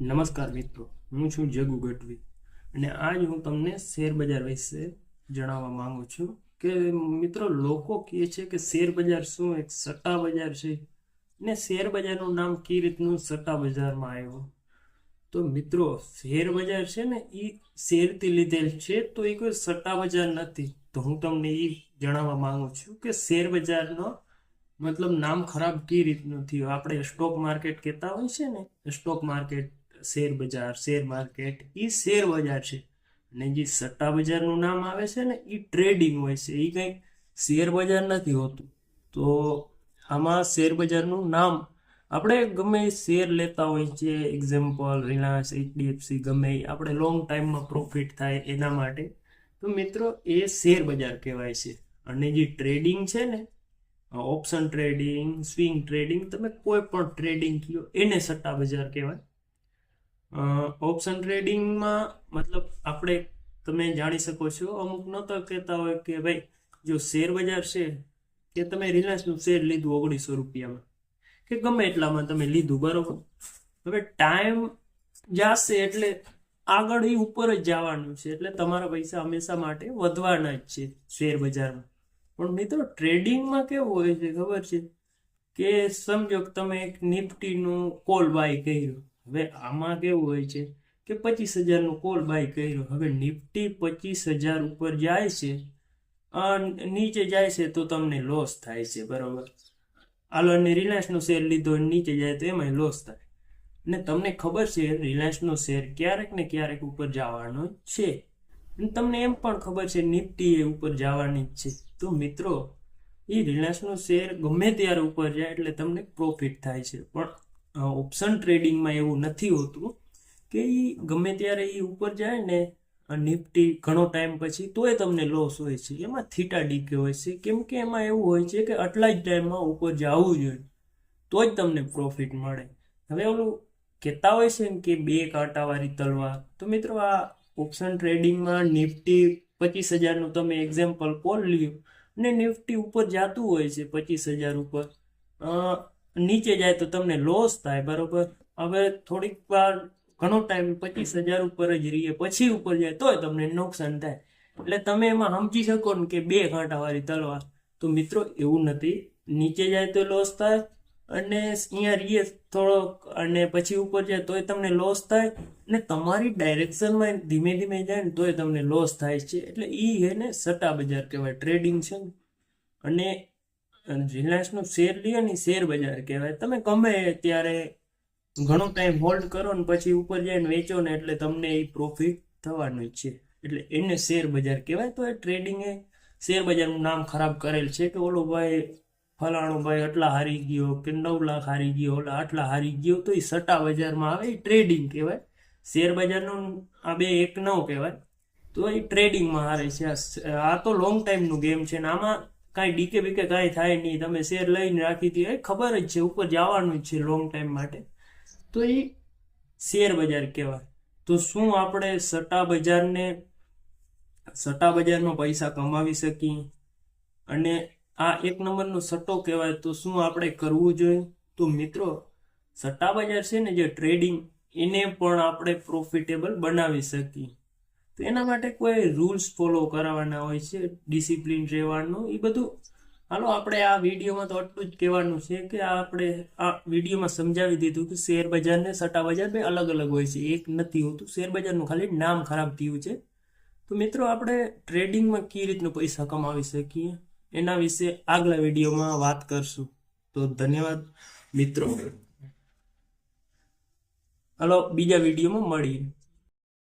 નમસ્કાર મિત્રો, હું છું જગુ ગઢવી અને આજ હું તમને શેર બજાર વિશે જણાવવા માંગુ છું કે મિત્રો, લોકો કહે છે કે શેર બજાર શું? એક સટ્ટા બજાર છે. ને શેર બજારનું નામ કઈ રીતનું સટ્ટા બજારમાં આવ્યું? તો મિત્રો શેર બજાર છે ને એ શેરથી લીધેલ છે, તો એ કોઈ સટ્ટા બજાર નથી. તો હું તમને એ જણાવવા માંગુ છું કે શેર બજારનો મતલબ નામ ખરાબ કઈ રીતનું થયું? આપણે સ્ટોક માર્કેટ કહેતા હોય છે ને સ્ટોક માર્કેટ શેર બજાર, શેર માર્કેટ એ શેર બજાર છે. અને જે સટ્ટા બજારનું નામ આવે છે ને એ ટ્રેડિંગ હોય છે. એ કંઈક શેર બજાર નથી હોતું. તો આમાં શેર બજારનું નામ આપણે ગમે શેર લેતા હોય છે એક્ઝામ્પલ રિલાયન્સ એચડીએફસી ગમે આપણે લોંગ ટાઈમમાં પ્રોફિટ થાય એના માટે. તો મિત્રો, એ શેર બજાર કહેવાય છે. અને જે ટ્રેડિંગ છે ને ઓપ્શન ટ્રેડિંગ સ્વિંગ ટ્રેડિંગ તમે કોઈ પણ ટ્રેડિંગ કયો, એને સટ્ટા બજાર કહેવાય. ઓપ્શન ટ્રેડિંગમાં મતલબ આપણે તમે જાણી શકો છો, અમુક નતો કહેતા હોય કે ભાઈ જો શેર બજાર છે, કે તમે રિલાયન્સનું શેર લીધું ઓગણીસો રૂપિયામાં, કે ગમે એટલામાં તમે લીધું, બરોબર? હવે ટાઈમ જાશે એટલે આગળ એ ઉપર જ જવાનું છે, એટલે તમારા પૈસા હંમેશા માટે વધવાના જ છે શેર બજારમાં. પણ મિત્રો ટ્રેડિંગમાં કેવું હોય છે ખબર છે? કે સમજો કે તમે એક નિફ્ટીનું કોલ બાય કર્યું. હવે આમાં કેવું હોય છે કે પચીસ હજારનું કોલ બાય કર્યો. હવે નિફ્ટી પચીસ હજાર ઉપર જાય છે નીચે જાય છે તો તમને લોસ થાય છે, બરાબર? હાલો, અને રિલાયન્સનો શેર લીધો અને નીચે જાય તો એમાંય લોસ થાય. ને તમને ખબર છે, રિલાયન્સનો શેર ક્યારેક ને ક્યારેક ઉપર જવાનો છે. અને તમને એમ પણ ખબર છે, નિફ્ટી એ ઉપર જવાની છે. તો મિત્રો એ રિલાયન્સનો શેર ગમે ત્યારે ઉપર જાય એટલે તમને પ્રોફિટ થાય છે. પણ ઓપ્શન ટ્રેડિંગમાં એવું નથી હોતું કે એ ગમે ત્યારે એ ઉપર જાય ને નિફ્ટી ઘણો ટાઈમ પછી તોય તમને લોસ હોય છે. એમાં થીટા ડીકે હોય છે. કેમ કે એમાં એવું હોય છે કે આટલા જ ટાઈમમાં ઉપર જવું જોઈએ, તો જ તમને પ્રોફિટ મળે. હવે ઓલું કહેતા હોય છે કે બે કાંટાવાળી તલવાર, તો મિત્રો આ ઓપ્શન ટ્રેડિંગમાં નિફ્ટી પચીસ હજારનું તમે એક્ઝામ્પલ કોલ લ્યો, ને નિફ્ટી ઉપર જતું હોય છે પચીસ હજાર ઉપર. નીચે જાય તો તમને લોસ થાય, બરોબર? હવે થોડીક વાર, ઘણો ટાઈમ પચીસ હજાર ઉપર જ રહીએ, પછી ઉપર જાય તોય તમને નુકસાન થાય. એટલે તમે એમાં સમજી શકો ને કે બે કાંટાવાળી તલવાર. તો મિત્રો, એવું નથી. નીચે જાય તો લોસ થાય અને અહીંયા રહીએ થોડોક અને પછી ઉપર જાય તોય તમને લોસ થાય ને તમારી ડાયરેક્શનમાં ધીમે ધીમે જાય ને તોય તમને લોસ થાય છે. એટલે એ એને સટ્ટા બજાર કહેવાય ટ્રેડિંગ છે ને. અને રિલાયન્સનો શેર લ્યો ને શેર બજાર કહેવાય. તમે ગમે ત્યારે ઘણો ટાઈમ હોલ્ડ કરો ને પછી ઉપર જઈને વેચો ને એટલે તમને એ પ્રોફિટ થવાનું છે. એટલે એને શેર બજાર કહેવાય. તો એ ટ્રેડિંગ એ શેર બજારનું નામ ખરાબ કરેલ છે કે ઓલો ભાઈ ફલાણો ભાઈ આટલા હારી ગયો કે નવ લાખ હારી ગયો, ઓલા આટલા હારી ગયો, તો એ સટ્ટા બજારમાં આવે. એ ટ્રેડિંગ કહેવાય. શેર બજારનું આ બે એક નવ કહેવાય. તો એ ટ્રેડિંગમાં હારે છે. આ તો લોંગ ટાઈમનું ગેમ છે ને આમાં કાંઈ ડીકે બીકે કાંઈ થાય નહીં. તમે શેર લઈને રાખી એ ખબર જ છે, ઉપર જવાનું જ છે લોંગ ટાઈમ માટે. તો એ શેર બજાર કહેવાય. તો શું આપણે સટ્ટા બજારને સટ્ટા બજારમાં પૈસા કમાવી શકીએ? અને આ એક નંબરનો સટ્ટો કહેવાય. તો શું આપણે કરવું જોઈએ? તો મિત્રો સટ્ટા બજાર છે ને જે ટ્રેડિંગ એને પણ આપણે પ્રોફિટેબલ બનાવી શકીએ. તો એના માટે કોઈ રૂલ્સ ફોલો કરાવવાના હોય છે? ડિસિપ્લિન રહેવાનું એ બધું? હાલો, આપણે આ વિડીયોમાં તો આટલું જ કહેવાનું છે કે આપણે આ વિડીયોમાં સમજાવી દીધું કે શેર બજાર ને સટ્ટા બજાર બે અલગ અલગ હોય છે. એક નથી હોતું. શેર બજારનું ખાલી નામ ખરાબ થયું છે. તો મિત્રો, આપણે ટ્રેડિંગમાં કઈ રીતનું પૈસા કમાવી શકીએ? એના વિશે આગલા વિડીયોમાં વાત કરશું. તો ધન્યવાદ, મિત્રો. હાલો, બીજા વિડીયોમાં મળીએ.